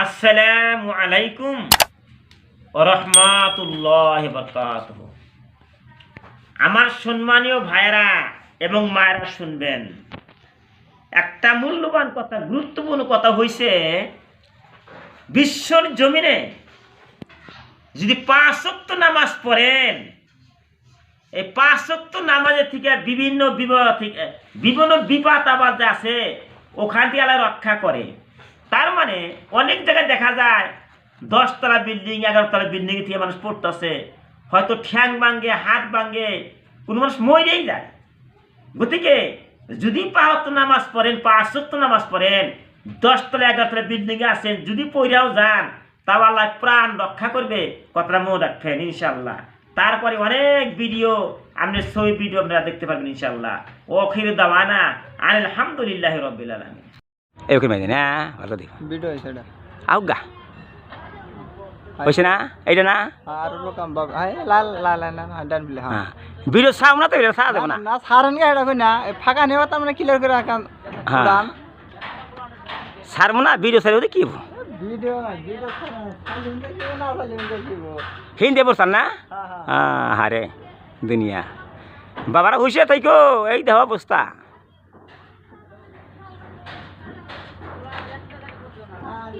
আসসালামু আলাইকুম রহমাতুল্লাহ বরকাত আমার সম্মানীয় ভাইরা এবং মায়েরা শুনবেন, একটা মূল্যবান কথা, গুরুত্বপূর্ণ কথা হইছে, বিশ্বর জমিনে যদি পাঁচ ওয়াক্ত নামাজ পড়েন, এই পাঁচ ওয়াক্ত নামাজের থেকে বিভিন্ন বিবাহ থেকে, বিভিন্ন বিপাদ আবাদ যে আছে, ওখান থেকে রক্ষা করে। তার মানে অনেক জায়গায় দেখা যায় দশতলা বিল্ডিং, এগারোতলা বিল্ডিং থেকে মানুষ পড়তেছে। হয়তো ঠ্যাং ভাঙ্গে হাত ভাঙ্গে কোনো মানুষ মরেই যায়। গতিকে যদি পাঁচ নামাজ পড়েন পাঁচ ওয়াক্ত নামাজ পড়েন, দশতলা, এগারোতলা বিল্ডিংয়ে আছেন, যদি পইরাও যান, তাও আল্লাহ প্রাণ রক্ষা করবে, কথাটা মনে রাখবেন ইনশাল্লাহ তারপরে অনেক ভিডিও, আপনি ছবি, ভিডিও আপনারা দেখতে পারবেন ইনশাল্লাহ ও খির দাওয়ানা আলহামদুলিল্লাহ রবিল আলমী এরকম মেয়ে না ভালো দিও ভিডিও সেটা আউ গা হয়েছে না? এইটা না? আর লোক বাবা হাই লাল লাল না ডান বিলে হ্যাঁ। হ্যাঁ। ভিডিও চাও না তো এটা চাওয়া দেবো না? না সারেন গে এটা কই না। ফাঁকা নেওয়া তো আমরা ক্লিয়ার করে রাখাম হ্যাঁ। ছাড়বো না? ভিডিও ছাড়বো কি? ভিডিও ভিডিও হিন্দি বলছেন না? হ্যাঁ হ্যাঁ। হ্যাঁ হারে দুনিয়া। বাবারা হুশিয়ার থাইকো। এই দেহ অবস্থা।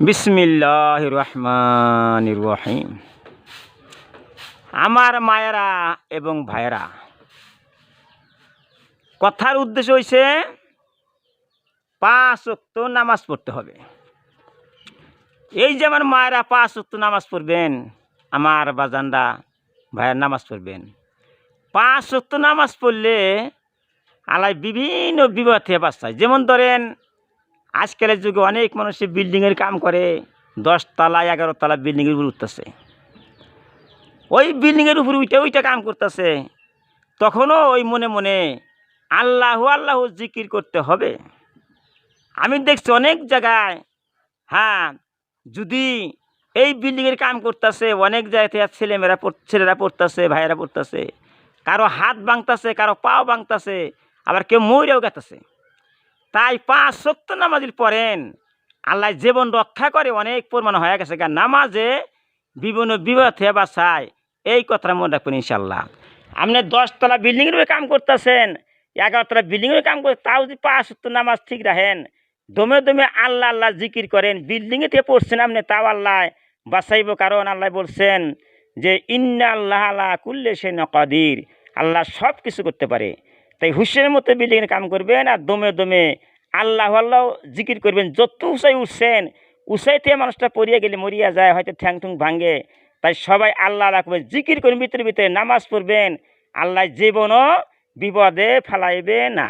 বিসমিল্লাহ রহমান রহিম। আমার মায়েরা এবং ভাইয়েরা, কথার উদ্দেশ্য হইছে পাঁচ অক্ত নামাজ পড়তে হবে। এই যে আমার মায়েরা পাঁচ অক্ত নামাজ পড়বেন, আমার বাজানরা, ভাইয়ের নামাজ পড়বেন। পাঁচ অক্ত নামাজ পড়লে আলাই বিভিন্ন বিপদ থেকে বাঁচায়। যেমন ধরেন আজকালের যুগে অনেক মানুষের বিল্ডিংয়ের কাম করে, দশতলা, এগারোতলা বিল্ডিংয়ের উপর উঠতেছে। ওই বিল্ডিংয়ের উপর উইটা ওইটা কাম করতেছে। তখনও ওই মনে মনে আল্লাহ আল্লাহ জিকির করতে হবে। আমি দেখছি অনেক জায়গায় হ্যাঁ যদি এই বিল্ডিংয়ের কাম করতেছে, অনেক জায়গাতে ছেলেমেয়েরা ছেলেরা পড়তেছে, ভাইয়েরা পড়তেছে। কারও হাত ভাঙতেছে, কারও পাও ভাঙতেছে, আবার কেউ ময়ূরেও গেতেছে। তাই পাঁচ সত্য নামাজিল পড়েন আল্লাহ জীবন রক্ষা করে অনেক পরিমাণ হয়ে গেছে কারণ নামাজে বিভিন্ন বিপদ থেকে বাঁচায়। এই কথাটা মনে রাখবেন ইনশাল্লাহ আপনি দশতলা বিল্ডিংয়ের কাম করতেছেন, এগারোতলা বিল্ডিংয়ের কাম করে তাও যদি পাঁচ সত্য নামাজ ঠিক রাখেন, দমে দমে আল্লাহ আল্লাহ জিকির করেন বিল্ডিংয়ে থেকে পড়ছেন আপনি, তাও আল্লাহ বাঁচাইব। কারণ আল্লাহ বলছেন যে ইন্না আল্লাহ আল্লাহ কুল্লে সে নকাদির আল্লাহ সব কিছু করতে পারে। তাই হুসেনের মতো বিল্ডিংয়ের কাম করবেন আর দমে দমে আল্লাহ আল্লাহ জিকির করবেন। যত উঁচাই উঠছেন, উঁচাই থেকে মানুষটা পড়িয়া গেলে মরিয়া যায়, হয়তো ঠ্যাং ঠুং ভাঙে। তাই সবাই আল্লাহ রাখবেন জিকির করবেন ভিতরে ভিতরে নামাজ পড়বেন। আল্লাহ জীবনও বিপদে ফেলাইবে না।